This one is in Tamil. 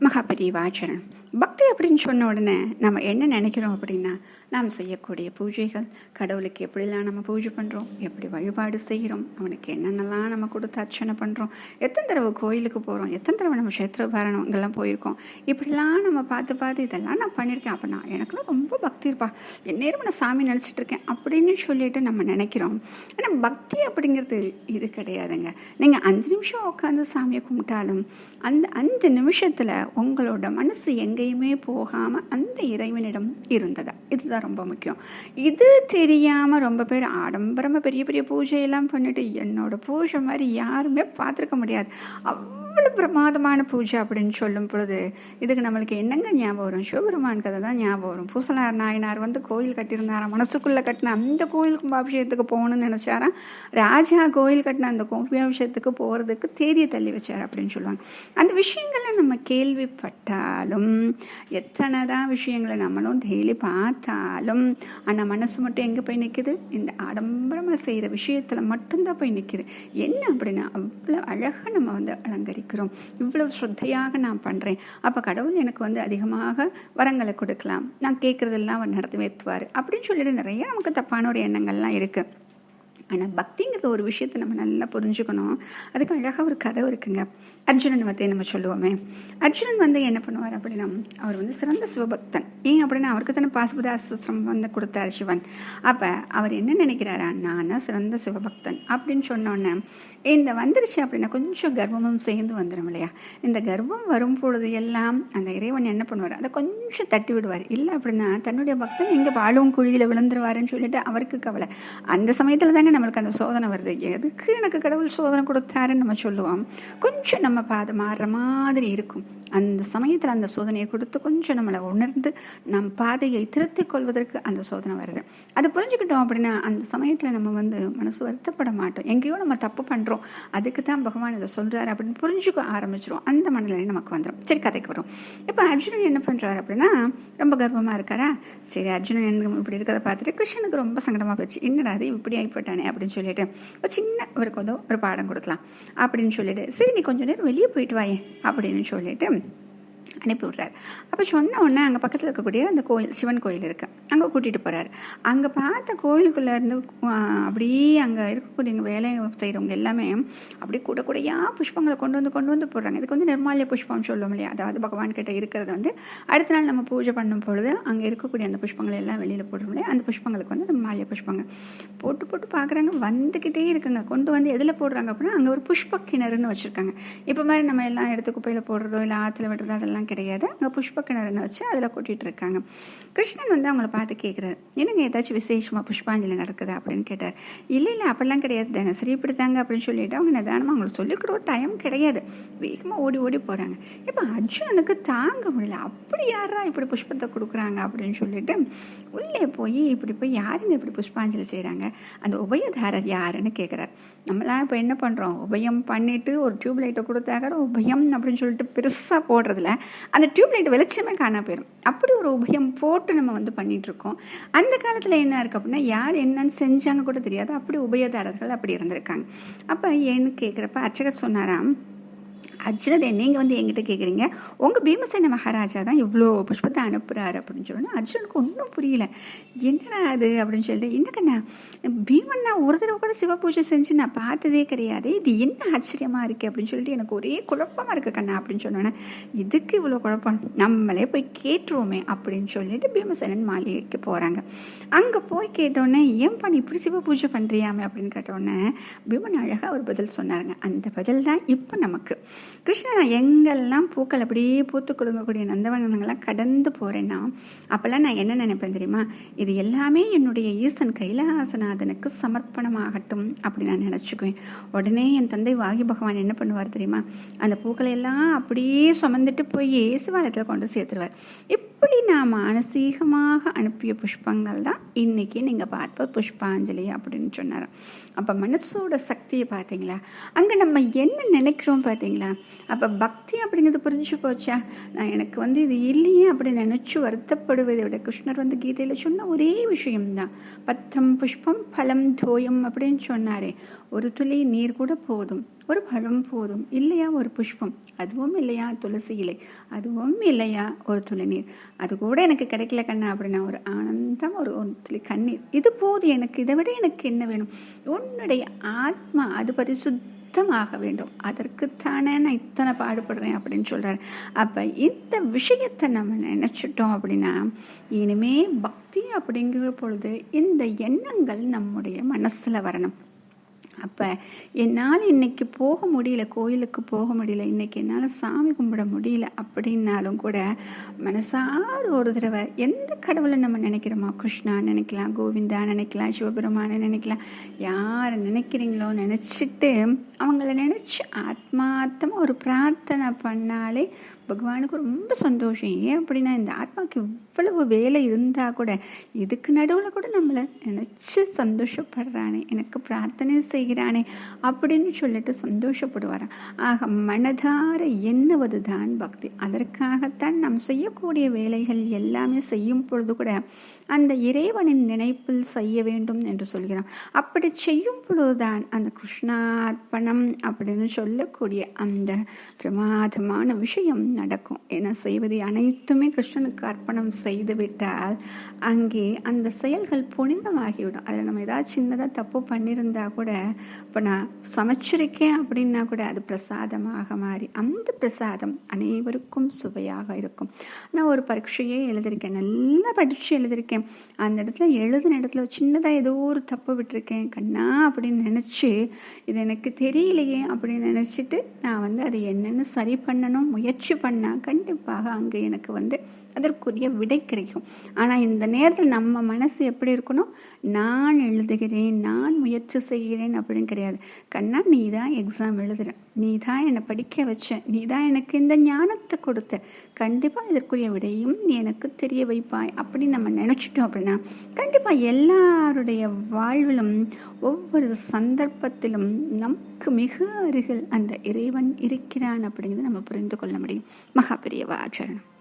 makapagliwasan. பக்தி அப்படின்னு சொன்ன உடனே நம்ம என்ன நினைக்கிறோம் அப்படின்னா நாம் செய்யக்கூடிய பூஜைகள் கடவுளுக்கு எப்படிலாம் நம்ம பூஜை பண்ணுறோம் எப்படி வழிபாடு செய்கிறோம் அவனுக்கு என்னென்னலாம் நம்ம கொடுத்து அர்ச்சனை பண்ணுறோம் எத்தனை தடவை கோயிலுக்கு போகிறோம் எத்தனை தடவை நம்ம க்ஷேத்திர பாரணங்கள்லாம் போயிருக்கோம் இப்படிலாம் நம்ம பார்த்து பார்த்து இதெல்லாம் நான் பண்ணியிருக்கேன். அப்போ நான் எனக்குலாம் ரொம்ப பக்தி இருப்பா. எந்நேரம் நான் சாமி நினச்சிட்டு இருக்கேன் அப்படின்னு சொல்லிட்டு நம்ம நினைக்கிறோம். ஆனால் பக்தி அப்படிங்கிறது இது கிடையாதுங்க. நீங்கள் அஞ்சு நிமிஷம் உட்காந்து சாமியை கும்பிட்டாலும் அந்த அஞ்சு நிமிஷத்தில் உங்களோட மனசு எங்கே எங்கேயுமே போகாமல் அந்த இறைவனிடம் இருந்ததா. இதுதான் ரொம்ப முக்கியம். இது தெரியாமல் ரொம்ப பேர் ஆடம்பரமாக பெரிய பெரிய பூஜையெல்லாம் பண்ணிட்டு என்னோட பூஜை மாதிரி யாருமே பார்த்துருக்க முடியாது. அவ்வளோ பிரமாதமான பூஜை அப்படின்னு சொல்லும் பொழுது இதுக்கு நம்மளுக்கு என்னங்க ஞாபகம் வரும்? சிவபெருமான் கதை தான் ஞாபகம் வரும். பூசலார் நாயனார் வந்து கோயில் கட்டியிருந்தாராம். மனசுக்குள்ளே கட்டின அந்த கோயில் கும்பாபிஷேகத்துக்கு போகணும்னு நினச்சாரா ராஜா கோயில் கட்டின அந்த கும்பாபிஷேகத்துக்கு போகிறதுக்கு தேதியை தள்ளி வச்சார் அப்படின்னு சொல்லுவாங்க. அந்த விஷயங்களை நம்ம கேள்விப்பட்டாலும் எத்தனை தான் விஷயங்களை நம்மளும் டெய்லி பார்த்தாலும் ஆனால் மனசு மட்டும் எங்கே போய் நிற்குது இந்த ஆடம்பரமாக செய்கிற விஷயத்தில் மட்டும்தான் போய் நிற்குது என்ன அப்படின்னா அவ்வளோ அழகாக நம்ம வந்து அலங்கரிக்கிறோம். இவ்வளோ ஸ்ரத்தையாக நான் பண்ணுறேன் அப்போ கடவுள் எனக்கு வந்து அதிகமாக வரங்களை கொடுக்கலாம். நான் கேட்குறதெல்லாம் அவர் நடத்தி வைத்துவார். அப்படின்னு சொல்லிட்டு நிறைய நமக்கு தப்பான ஒரு எண்ணங்கள்லாம் இருக்குது ஆனால் பக்திங்கிறது ஒரு விஷயத்தை நம்ம நல்லா புரிஞ்சுக்கணும். அதுக்கு அழகாக ஒரு கதை இருக்குங்க. அர்ஜுனன் வந்து நம்ம சொல்லுவோமே. அர்ஜுனன் வந்து என்ன பண்ணுவார் அப்படின்னா அவர் வந்து சிறந்த சிவபக்தன். ஏன் அப்படின்னா அவருக்கு தானே பாசுபதாசிரம் வந்து கொடுத்தார் சிவன். அப்போ அவர் என்ன நினைக்கிறாரா நான் தான் சிறந்த சிவபக்தன் அப்படின்னு சொன்னோன்னே இந்த வந்துருச்சு அப்படின்னா கொஞ்சம் கர்வமும் சேர்ந்து வந்துடும் இல்லையா? இந்த கர்வம் வரும் பொழுது எல்லாம் அந்த இறைவன் என்ன பண்ணுவார் அதை கொஞ்சம் தட்டி விடுவார். இல்லை அப்படின்னா தன்னுடைய பக்தன் எங்கே வாழும் குழியில் விழுந்துருவாருன்னு சொல்லிட்டு அவருக்கு கவலை. அந்த சமயத்தில் தான் தானே நம்மளுக்கு அந்த சோதனை வருது? எதுக்கு எனக்கு கடவுள் சோதனை கொடுத்தாருன்னு நம்ம சொல்லுவோம். கொஞ்சம் நம்ம பாதை மாறுற மாதிரி இருக்கும். அந்த சமயத்தில் அந்த சோதனையை கொடுத்து கொஞ்சம் நம்மளை உணர்ந்து நம் பாதையை திருத்திக் கொள்வதற்கு அந்த சோதனை வருது. அதை புரிஞ்சுக்கிட்டோம் அப்படின்னா அந்த சமயத்தில் நம்ம வந்து மனசு வருத்தப்பட மாட்டோம். எங்கேயோ நம்ம தப்பு பண்ணுறோம் அதுக்கு தான் பகவான் இதை சொல்கிறாரு அப்படின்னு புரிஞ்சுக்க ஆரம்பிச்சிரும். அந்த மனநிலை நமக்கு வந்துடும் சரி கதைக்கு வரும். இப்போ அர்ஜுனன் என்ன பண்ணுறாரு அப்படின்னா ரொம்ப கர்வமாக இருக்காரா? சரி அர்ஜுனன் என்ன இப்படி இருக்கிறத பார்த்துட்டு கிருஷ்ணனுக்கு ரொம்ப சங்கடமாக போச்சு. என்னடா அது இப்படி ஆகிப்பட்டானே அப்படின்னு சொல்லிட்டு ஒரு சின்ன ஒரு கொதோ ஒரு பாடம் கொடுக்கலாம். அப்படின்னு சொல்லிட்டு சரி நீ கொஞ்சம் நேரம் வெளியே போயிட்டு வாயே அப்படின்னு சொல்லிட்டு அனுப்பி விட்றாரு. அப்போ சொன்ன உடனே அங்கே பக்கத்தில் இருக்கக்கூடிய அந்த கோயில் சிவன் கோயில் இருக்கு. அங்கே கூட்டிகிட்டு போகிறாரு அங்கே பார்த்த கோயிலுக்குள்ளே இருந்து அப்படியே அங்கே இருக்கக்கூடிய வேலை வேலையை செய்கிறவங்க எல்லாமே அப்படியே கூட கூடையாக புஷ்பங்களை கொண்டு வந்து கொண்டு வந்து போடுறாங்க. இதுக்கு வந்து நிர்மாலிய புஷ்பம் சொல்லுவோம் இல்லையா? அதாவது பகவான் கிட்ட இருக்கிறது வந்து அடுத்த நாள் நம்ம பூஜை பண்ணும் பொழுது அங்கே இருக்கக்கூடிய அந்த புஷ்பங்களை எல்லாம் வெளியில் போடுறோம் இல்லையா? அந்த புஷ்பங்களுக்கு வந்து நிர்மாலிய புஷ்பங்க. போட்டு போட்டு பார்க்குறாங்க. வந்துக்கிட்டே இருக்குங்க. கொண்டு வந்து எதில் போடுறாங்க அப்படின்னா அங்கே ஒரு புஷ்ப கிணறுன்னு வச்சுருக்காங்க. இப்போ மாதிரி நம்ம எல்லாம் எடுத்து குப்பையில் போடுறதோ இல்லை ஆற்றுல விடுறதோ அதெல்லாம் கிடையாது. அங்கே புஷ்ப கிணறுன்னு வச்சு அதில் கூட்டிகிட்டு இருக்காங்க. கிருஷ்ணன் வந்து அவங்கள பார்த்து கேட்குறாரு என்னங்க ஏதாச்சும் விசேஷமாக புஷ்பாஞ்சலி நடக்குது? அப்படின்னு கேட்டார். இல்லை இல்லை அப்படிலாம் கிடையாது. தினசரி இப்படி தாங்க அப்படின்னு சொல்லிட்டு அவங்க நிதானமாக அவங்களுக்கு சொல்லிக்கிற டைம் கிடையாது. வேகமாக ஓடி ஓடி போகிறாங்க இப்போ அர்ஜுனனுக்கு தாங்க முடியல. அப்படி யாரா இப்படி புஷ்பத்தை கொடுக்குறாங்க? அப்படின்னு சொல்லிட்டு உள்ளே போய் இப்படி போய் யாருங்க இப்படி புஷ்பாஞ்சலி செய்கிறாங்க அந்த உபயதாரர் யாருன்னு கேட்குறாரு நம்மளாம் இப்போ என்ன பண்ணுறோம் உபயம் பண்ணிவிட்டு ஒரு டியூப் லைட்டை கொடுத்தாக்க உபயம் அப்படின்னு சொல்லிட்டு பெருசாக போடுறதில்ல அந்த டியூப் லைட் வெளிச்சமே காணா போயிடும் அப்படி ஒரு உபயம் போட்டு நம்ம வந்து பண்ணிகிட்ருக்கோம் அந்த காலத்தில் என்ன இருக்குது அப்படின்னா யார் என்னன்னு செஞ்சாங்க கூட தெரியாது. அப்படி உபயதாரர்கள் அப்படி இருந்திருக்காங்க. அப்போ ஏன்னு கேட்குறப்ப அர்ச்சகர் சொன்னாராம் அர்ஜுனதே நீங்கள் வந்து எங்கிட்ட கேட்குறீங்க உங்கள் பீமசேன மகாராஜா தான் இவ்வளோ புஷ்பத்தை அனுப்புகிறாரு அப்படின்னு சொல்லணும் அர்ஜுனுக்கு ஒன்றும் புரியல. என்னடா அது அப்படின்னு சொல்லிட்டு என்னக்கண்ணா பீமன் நான் ஒரு தடவை கூட சிவ பூஜை செஞ்சு நான் பார்த்ததே கிடையாது. இது என்ன ஆச்சரியமாக இருக்குது அப்படின்னு சொல்லிட்டு எனக்கு ஒரே குழப்பமாக இருக்குது கண்ணா அப்படின்னு சொன்னோன்னே இதுக்கு இவ்வளோ குழப்பம்? நம்மளே போய் கேட்டுருவோமே அப்படின்னு சொல்லிட்டு பீமசேனன் மாளிகைக்கு போகிறாங்க அங்கே போய் கேட்டோன்னே ஏன்பா நீ இப்படி சிவ பூஜை பண்ணுறியாமே அப்படின்னு கேட்டோன்னே பீமன் அழகாக ஒரு பதில் சொன்னாருங்க. அந்த பதில் தான் இப்போ நமக்கு. கிருஷ்ணன் எங்கெல்லாம் பூக்கள் அப்படியே பூத்து கொடுங்கக்கூடிய நந்தவனங்கள்லாம் கடந்து போகிறேன்னா அப்போல்லாம் நான் என்ன நினைப்பேன் தெரியுமா? இது எல்லாமே என்னுடைய ஈசன் கைலாசநாதனுக்கு சமர்ப்பணமாகட்டும் அப்படி நான் நினச்சிக்குவேன். உடனே என் தந்தை வாகி பகவான் என்ன பண்ணுவார் தெரியுமா? அந்த பூக்களை எல்லாம் அப்படியே சுமந்துட்டு போய் சிவாலயத்தில் கொண்டு சேர்த்துருவார். இப்படி நாம் மானசீகமாக அனுப்பிய புஷ்பங்கள் தான் இன்னைக்கு நீங்கள் பார்ப்ப புஷ்பாஞ்சலி அப்படின்னு சொன்னார். அப்போ மனசோட சக்தியை பார்த்தீங்களா? அங்கே நம்ம என்ன நினைக்கிறோம் பார்த்தீங்களா? அப்போ பக்தி அப்படிங்கிறது புரிஞ்சு போச்சா? நான் எனக்கு வந்து இது இல்லையே அப்படி நினச்சி வருத்தப்படுவதை விட கிருஷ்ணர் வந்து கீதையில் சொன்ன ஒரே விஷயம்தான். பத்திரம் புஷ்பம் பலம் தோயம் அப்படின்னு சொன்னாரே. ஒரு துளி நீர் கூட போதும். ஒரு பழம் போதும் இல்லையா ஒரு புஷ்பம்? அதுவும் இல்லையா துளசி இலை? அதுவும் இல்லையா ஒரு துளநீர்? அது கூட எனக்கு கிடைக்கல கண்ணா அப்படின்னா ஒரு ஆனந்தம் ஒரு ஒரு துளி கண்ணீர். இது போது எனக்கு இதை விட எனக்கு என்ன வேணும்? உன்னுடைய ஆத்மா அது பரிசுத்தமாக வேண்டும். அதற்குத்தானே நான் இத்தனை பாடுபடுறேன் அப்படின்னு சொல்கிறார் அப்போ இந்த விஷயத்தை நம்ம நினச்சிட்டோம் அப்படின்னா இனிமே பக்தி அப்படிங்கிற பொழுது இந்த எண்ணங்கள் நம்முடைய மனசில் வரணும். அப்போ என்னால் இன்னைக்கு போக முடியல கோயிலுக்கு போக முடியல இன்னைக்கு என்னால் சாமி கும்பிட முடியல அப்படின்னாலும் கூட மனசார ஒரு தடவை எந்த கடவுளை நம்ம நினைக்கிறோமோ கிருஷ்ணா நினைக்கலாம் கோவிந்தா நினைக்கலாம் சிவபெருமானை நினைக்கலாம் யாரை நினைக்கிறீங்களோ நினச்சிட்டு அவங்கள நினச்சி ஆத்மார்த்தமாக ஒரு பிரார்த்தனை பண்ணாலே பகவானுக்கு ரொம்ப சந்தோஷம். ஏன் அப்படின்னா இந்த ஆத்மாவுக்கு இவ்வளவு வேலை இருந்தால் கூட இதுக்கு நடுவில் கூட நம்மளை நினச்சி சந்தோஷப்படுறானே எனக்கு பிரார்த்தனை செய்கிறானே அப்படின்னு சொல்லிட்டு சந்தோஷப்படுவாராம். ஆக மனதார எண்ணுவது தான் பக்தி. அதற்காகத்தான் நாம் செய்யக்கூடிய வேலைகள் எல்லாமே செய்யும் பொழுது கூட அந்த இறைவனின் நினைப்பில் செய்ய வேண்டும் என்று சொல்கிறோம் அப்படி செய்யும் பொழுதுதான் அந்த கிருஷ்ணார்ப்பணம் அப்படின்னு சொல்லக்கூடிய அந்த பிரமாதமான விஷயம் நடக்கும். ஏன்னா செய்வதை அனைத்துமே கிருஷ்ணனுக்கு அர்ப்பணம் செய்து விட்டால் அங்கே அந்த செயல்கள் புனிதமாகிவிடும். அதில் நம்ம ஏதாவது சின்னதாக தப்பு பண்ணியிருந்தா கூட இப்போ நான் சமைச்சிருக்கேன் அப்படின்னா கூட அது பிரசாதமாக மாறி அந்த பிரசாதம் அனைவருக்கும் சுவையாக இருக்கும். நான் ஒரு பரீட்சையே எழுதியிருக்கேன் நல்லா படித்து எழுதியிருக்கேன். அந்த இடத்துல எழுதின இடத்துல சின்னதாக ஏதோ ஒரு தப்பு விட்டுருக்கேன். கண்ணா அப்படின்னு நினச்சி இது எனக்கு தெரியலையே அப்படின்னு நினச்சிட்டு நான் வந்து அது என்னென்னு சரி பண்ணணும் முயற்சி பண்ணால் கண்டிப்பாக அங்கே எனக்கு வந்து அதற்குரிய விடை கிடைக்கும். ஆனால் இந்த நேரத்தில் நம்ம மனசு எப்படி இருக்கணும்? நான் எழுதுகிறேன் நான் முயற்சி செய்கிறேன் அப்படின்னு கிடையாது. கண்ணா நீ தான் எக்ஸாம் எழுதுற. நீ தான் என்னை படிக்க வச்ச. நீ தான் எனக்கு இந்த ஞானத்தை கொடுத்த. கண்டிப்பாக இதற்குரிய விடையும் நீ எனக்கு தெரிய வைப்பாய் அப்படின்னு நம்ம நினச்சிட்டோம் அப்படின்னா கண்டிப்பாக எல்லாருடைய வாழ்விலும் ஒவ்வொரு சந்தர்ப்பத்திலும் நமக்கு மிக அருகில் அந்த இறைவன் இருக்கிறான் அப்படிங்கிறத நம்ம புரிந்து கொள்ள முடியும். மகாபிரியவா ஆச்சரணம்